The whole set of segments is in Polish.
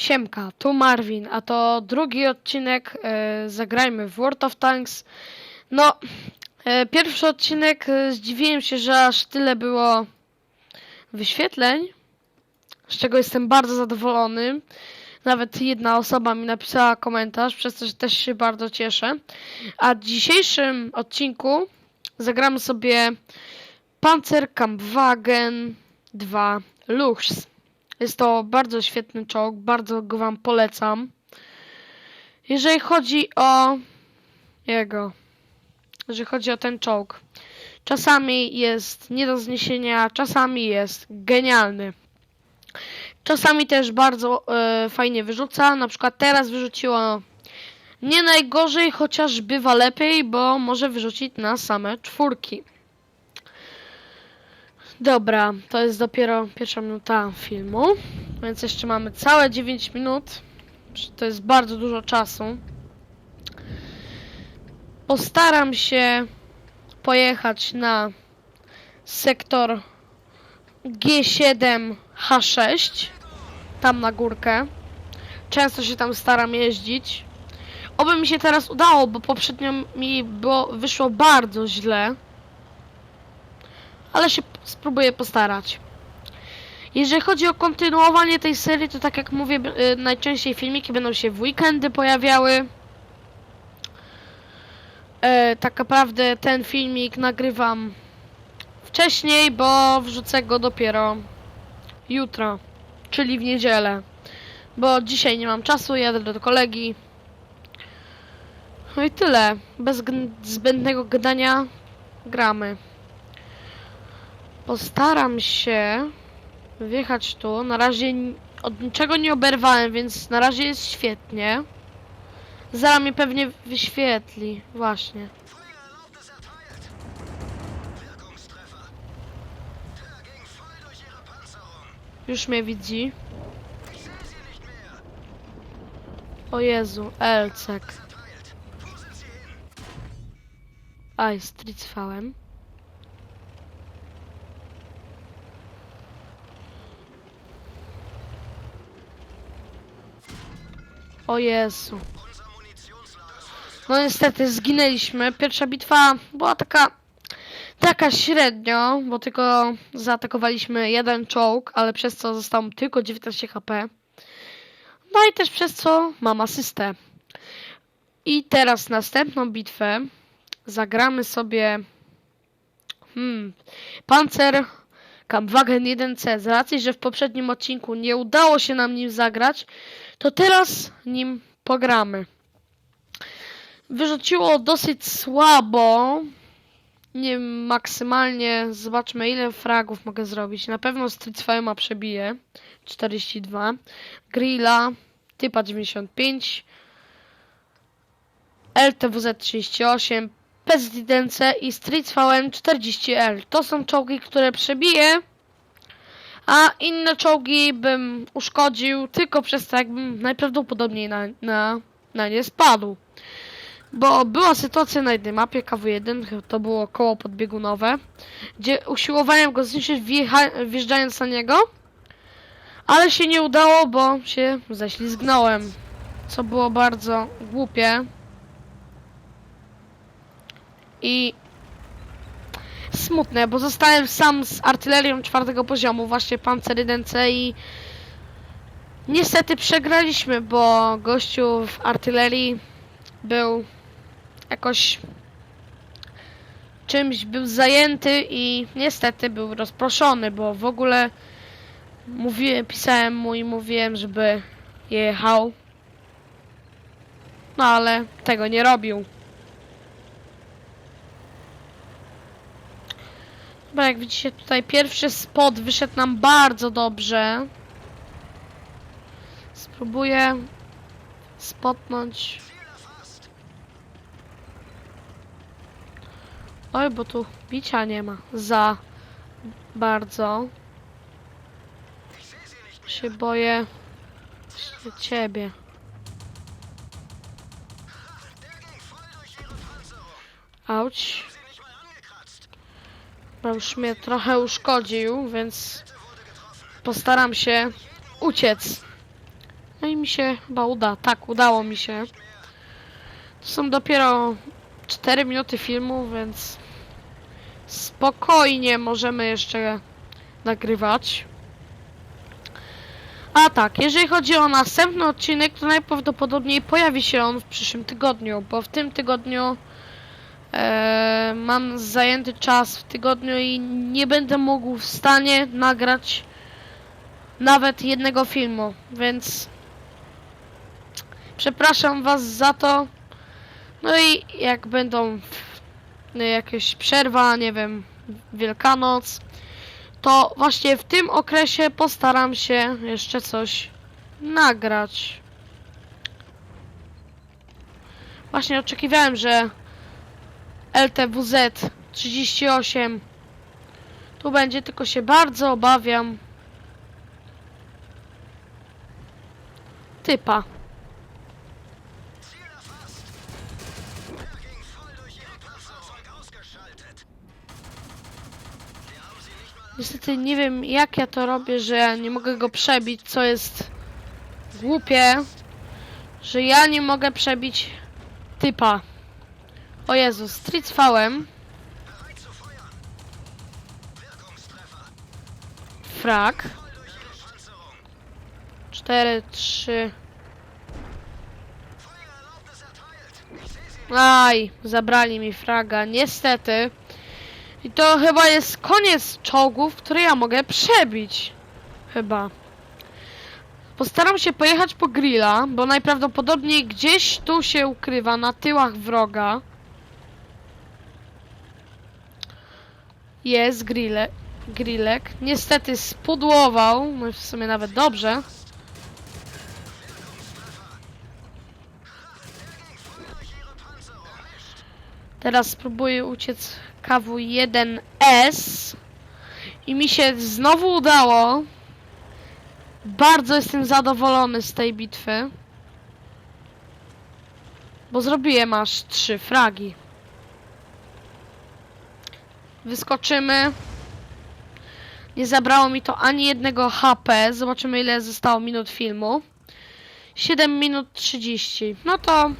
Siemka, tu Marvin, a to drugi odcinek e, Zagrajmy w World of Tanks. No, e, pierwszy odcinek e, zdziwiłem się, że aż tyle było wyświetleń, z czego jestem bardzo zadowolony. Nawet jedna osoba mi napisała komentarz, przez że też się bardzo cieszę. A w dzisiejszym odcinku zagramy sobie Panzerkampfwagen 2 Lux. Jest to bardzo świetny czołg, bardzo go wam polecam. Jeżeli chodzi o jego, jeżeli chodzi o ten czołg, czasami jest nie do zniesienia, czasami jest genialny. Czasami też bardzo e, fajnie wyrzuca, na przykład teraz wyrzuciło nie najgorzej, chociaż bywa lepiej, bo może wyrzucić na same czwórki. Dobra, to jest dopiero pierwsza minuta filmu, więc jeszcze mamy całe 9 minut. To jest bardzo dużo czasu. Postaram się pojechać na sektor G7H6, tam na górkę. Często się tam staram jeździć. Oby mi się teraz udało, bo poprzednio mi było, wyszło bardzo źle ale się spróbuję postarać. Jeżeli chodzi o kontynuowanie tej serii, to tak jak mówię, y, najczęściej filmiki będą się w weekendy pojawiały. E, tak naprawdę ten filmik nagrywam wcześniej, bo wrzucę go dopiero jutro, czyli w niedzielę. Bo dzisiaj nie mam czasu, jadę do kolegi. No i tyle. Bez zbędnego gadania gramy. Postaram się wjechać tu. Na razie od niczego nie oberwałem, więc na razie jest świetnie. Zaraz mnie pewnie wyświetli. Właśnie. Już mnie widzi. O Jezu, Elcek. Zerteilt. Wo sind O Jezu. No niestety zginęliśmy. Pierwsza bitwa była taka taka średnio, bo tylko zaatakowaliśmy jeden czołg, ale przez co zostało tylko 19 HP. No i też przez co mam asystę. I teraz następną bitwę zagramy sobie hmm, Panzer Kampfwagen 1C. Z racji, że w poprzednim odcinku nie udało się nam nim zagrać, to teraz nim pogramy. Wyrzuciło dosyć słabo. Nie wiem, maksymalnie zobaczmy ile fragów mogę zrobić. Na pewno Street ma przebije 42. Grilla typa 95. LTWZ 38. PZDNC i Street VM 40L. To są czołgi, które przebiję. A inne czołgi bym uszkodził tylko przez to, jakbym najprawdopodobniej na, na, na nie spadł. Bo była sytuacja na jednej mapie KW1, to było koło podbiegunowe, gdzie usiłowałem go zniszczyć wjeżdżając na niego, ale się nie udało, bo się ześlizgnąłem, co było bardzo głupie. I smutne, bo zostałem sam z artylerią czwartego poziomu, właśnie Panzer 1C i niestety przegraliśmy, bo gościu w artylerii był jakoś czymś był zajęty i niestety był rozproszony, bo w ogóle mówiłem, pisałem mu i mówiłem, żeby jechał. No ale tego nie robił. Bo jak widzicie tutaj pierwszy spot wyszedł nam bardzo dobrze. Spróbuję spotnąć. Oj, bo tu bicia nie ma. Za bardzo się boję ciebie. Auć. Bo już mnie trochę uszkodził, więc postaram się uciec. No i mi się chyba uda. Tak, udało mi się. To są dopiero 4 minuty filmu, więc spokojnie możemy jeszcze nagrywać. A tak, jeżeli chodzi o następny odcinek, to najprawdopodobniej pojawi się on w przyszłym tygodniu, bo w tym tygodniu e, mam zajęty czas w tygodniu i nie będę mógł w stanie nagrać nawet jednego filmu, więc przepraszam Was za to. No i jak będą jakieś przerwa, nie wiem, Wielkanoc, to właśnie w tym okresie postaram się jeszcze coś nagrać. Właśnie oczekiwałem, że LTWZ 38 tu będzie, tylko się bardzo obawiam typa. Niestety nie wiem jak ja to robię, że ja nie mogę go przebić, co jest głupie, że ja nie mogę przebić typa. O Jezu, Street ihre Panzerung. 4, 3, Feuererlaubnis erteilt. Ich sehe sie. aj, zabrali mi fraga, niestety. I to chyba jest koniec czołgów, które ja mogę przebić. Chyba. Postaram się pojechać po grilla, bo najprawdopodobniej gdzieś tu się ukrywa, na tyłach wroga. Jest grille, grillek. Niestety spudłował, no w sumie nawet dobrze. Teraz spróbuję uciec KW1S i mi się znowu udało. Bardzo jestem zadowolony z tej bitwy. Bo zrobiłem aż trzy fragi. Wyskoczymy. Nie zabrało mi to ani jednego HP. Zobaczymy ile zostało minut filmu. 7 minut 30. No to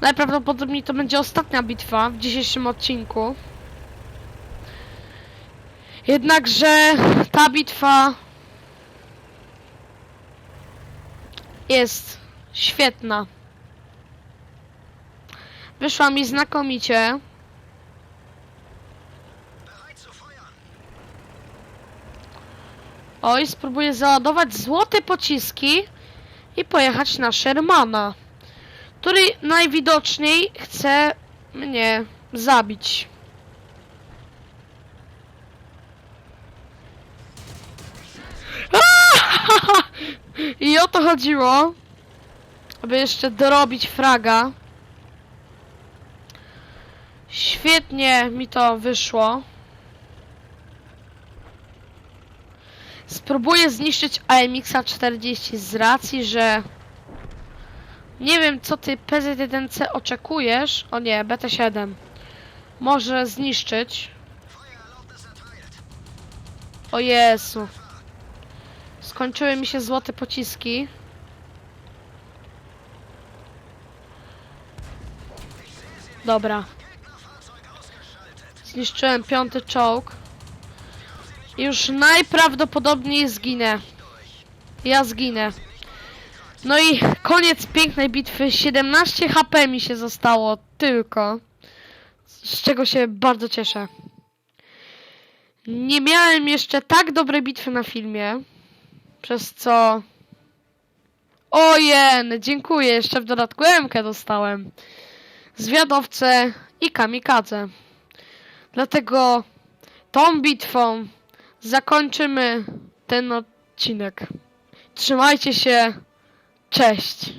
Najprawdopodobniej to będzie ostatnia bitwa w dzisiejszym odcinku. Jednakże ta bitwa jest świetna. Wyszła mi znakomicie. Oj, spróbuję załadować złote pociski i pojechać na Shermana, który najwidoczniej chce mnie zabić. I o to chodziło, aby jeszcze dorobić fraga. Świetnie mi to wyszło. Spróbuję zniszczyć AMX-a 40 z racji, że nie wiem co ty PZDNC oczekujesz. O nie, BT7. Może zniszczyć. O Jezu. Skończyły mi się złote pociski. Dobra. Zniszczyłem piąty czołg. Już najprawdopodobniej zginę. Ja zginę. No i koniec pięknej bitwy. 17 HP mi się zostało tylko. Z czego się bardzo cieszę. Nie miałem jeszcze tak dobrej bitwy na filmie. Przez co... Ojen, dziękuję. Jeszcze w dodatku MK dostałem. Zwiadowcę i kamikadze. Dlatego tą bitwą zakończymy ten odcinek. Trzymajcie się. Cześć.